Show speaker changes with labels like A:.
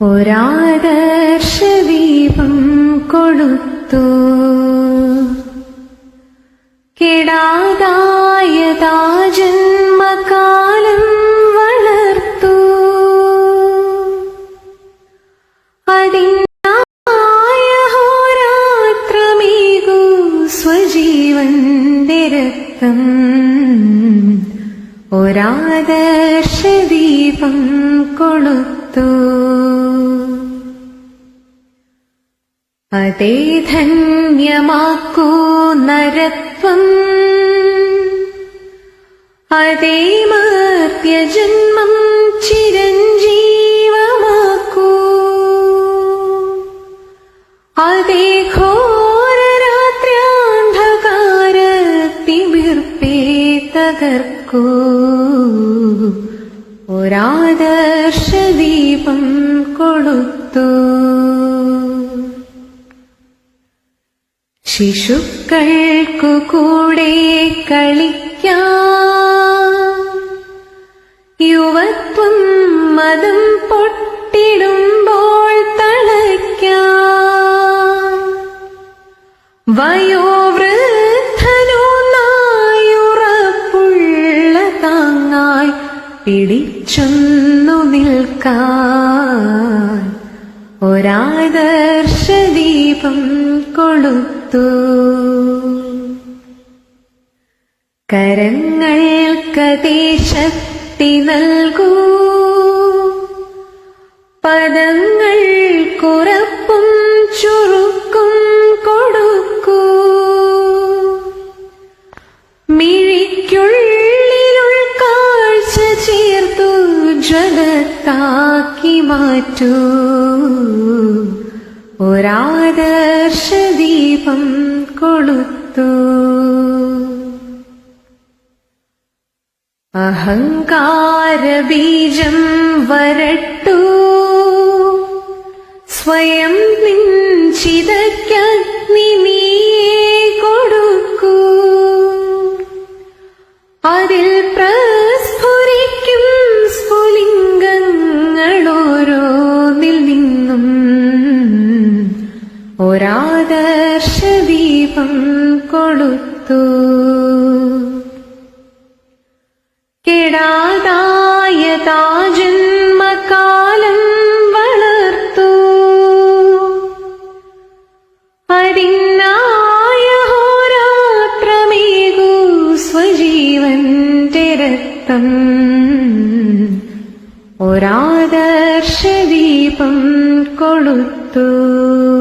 A: ഒരാദർശദീപം കൊടുത്തു കെടാതായതാ ജന്മകാലം വളർത്തു. അതിനായ ഹോരാത്രമേകൂ സ്വജീവന്റെ രക്തം ഒരാദർശദീപം കൊളുത്തു. അതേ ധന്യമാക്കൂ നരത്വം. അതേ മർത്യജന്മം ചിരഞ്ജീവമാക്കൂ. അതേ ഘോരരാത്ര്യാന്ധകാരത്തിമിർപ്പേ തകർക്കൂ ഒരാദർശദീപം കൊളുത്തു. ശിശുക്കൾക്കു കൂടെ കളിക്കാം. യുവത്വം മതം പൊട്ടിടുമ്പോൾ തളയ്ക്കാം. വയോവൃദ്ധനോ നായുറപ്പുള്ള താങ്ങായി പിടിച്ചൊന്നു നിൽക്കാൻ. ഒരാദർശദീപം കൊളുത്തു. കരങ്ങൾ ശക്തി നൽകൂ. പദങ്ങൾക്കുറപ്പും ചുരുക്കും കൊടുക്കൂ. മിഴിക്കുള്ളിലുൾ കാഴ്ച ചേർത്തു ജഗത്താക്കി മാറ്റൂ. ഒരാദർശദീപം കൊളുത്തു. അഹങ്കാരബീജം വരട്ടു. സ്വയം നിഞ്ചിതയ്ക്കഗ്നി നീയേ ഒരാദർശദീപം കൊളുത്തു. കെടാതായതാ ജന്മകാലം വളർത്തു. അരിന്നായ ഹോരാത്രമേകൂ സ്വജീവന്റെ രക്തം. ഒരാദർശദീപം കൊളുത്തു.